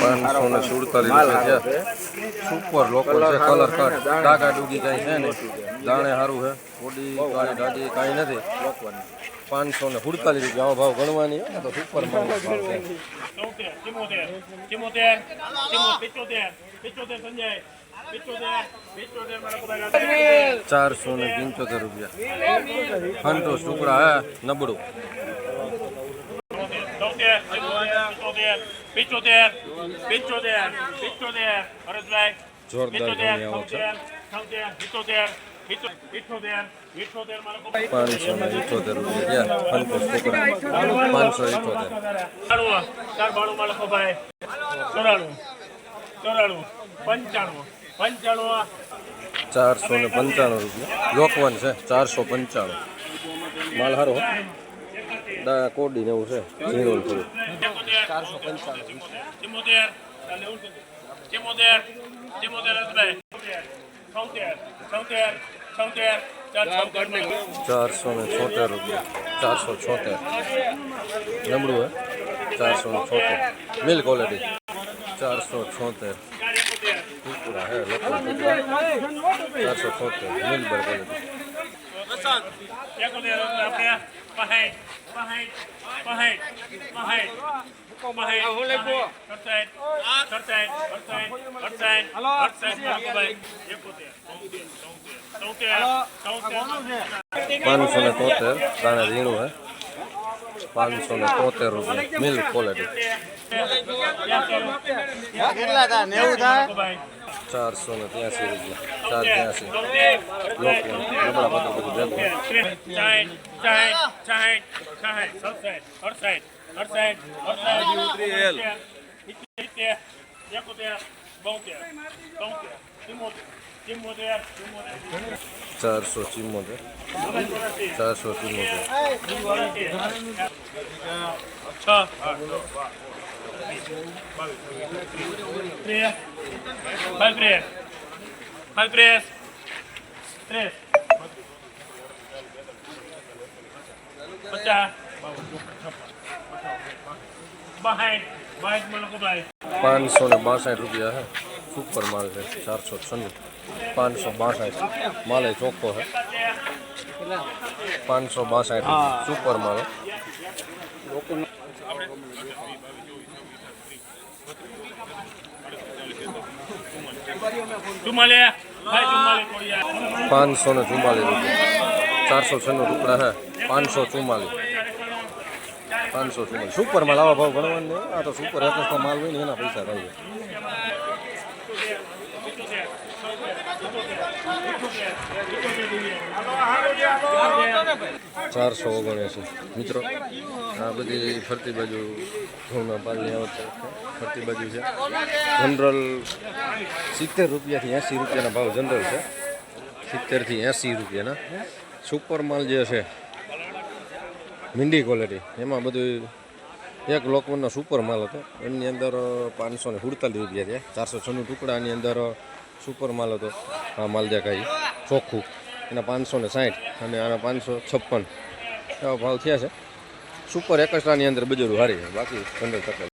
પાંચસો ને સુડતાલીસ રૂપિયા. છે. સુપર લોકલ છે કલર કટ ડાકા ડૂગી કાંઈ છે. ને. દાણે સારું છે. કોડી કાળી દાદી કાંઈ નથી. પાંચસો ને સુડતાલીસ રૂપિયા. આવો ભાવ ગણવાની હોય ને તો સુપર ભાવ છે. ચારસો ને પંચોતેર રૂપિયા. ફંટો ટુકડા હે નબળું. ચૌતેર પિચોતેર પિચોતેર પિચોતેર પિચોતેર હરેશભાઈ જોરદાર પિચોતેર ગણી આવો છે ચૌતેર પિચોતેર ઇઠોતેર ઇઠોતેર મારા પાંચસો ને ઇઠોતેર રૂપિયા ફંટો ટુકડા પાંચસો ઇઠોતેર ચોરાણું ચોરાણું પંચાણું પંચાણું ચારસો ને પંચાણું રૂપિયા લોકવન છે, ચારસો પંચાણું માલ સારો હો. દા કોડી ને એવું છે. ઝીણું ને થોડું ચારસો પંચાણું ચિમોતેર ચિમોતેર ચિમોતેર હરેશભાઈ છોતેર છોતેર છોતેર ચાર છોતેર ચારસો ને છોતેર રૂપિયા. ચારસો છોતેર. નબળું, હે? ચારસો ને છોતેર. મિલ ક્વોલિટી ચારસો છોતેર. ટુકડા હે? લોકો ચારસો છોતેર. મિલ બર ક્વોલિટી પાંચસો ને તોતેર દાણે ઝીણું હે? પાંચસો ને તોતેર રૂપિયા. મિલ ક્વોલિટી કેટલા થાય નેવું થાય? ભાઈ ચારસો ને ત્યાંસી રૂપિયા ચાર ત્યાંસી લોકો નબળા પત્ર બધું ભેગું ચારસો ચિમ્મોતેર ચારસો ચિમ્મોતેર Tres. પચાસ બાહાઠ બાહાઠમાં લોકો ભાઈ પાંચસો ને બાસઠ રૂપિયા હે સુપર માલ છે ચારસો છન્નું પાંચસો બાસઠ માલે ચોખ્ખો હે પાંચસો બાસઠ સુપર માલ હે. ચુમ્માલીસ પાંચસો ને ચુમ્માલીસ રૂપિયા ચારસો છન્નું ટુકડા હે પાંચસો ચુમ્માલીસ પાંચસો ચુમ્માલીસ સુપર માલ આવા ભાવ ગણવાનું નહીં આ તો સુપર એકસનો માલ હોય ને એના પૈસા થાય ચારસો ઓગણએંસી મિત્રો આ બધી ફરતી બાજુ ઘઉંના પાલની આવક ફરતી બાજુ છે. જનરલ સિત્તેર રૂપિયાથી એંસી રૂપિયાના ભાવ જનરલ છે. સિત્તેરથી એંસી રૂપિયાના. સુપર માલ જે છે, મીંડી ક્વોલિટી એમાં બધું એક લોકવનનો સુપર માલ હતો. એમની અંદર પાંચસો ને સુડતાલીસ રૂપિયા છે ચારસો છનું ટુકડાની અંદર સુપર માલ હતો. આ માલ ચોખ્ખું. એના પાંચસો ને સાઠ અને આના પાંચસો છપ્પન. એવા ભાવ થયા છે. સુપર એકસ્ટ્રાની અંદર બજારું હારી બાકી પંદર ટકા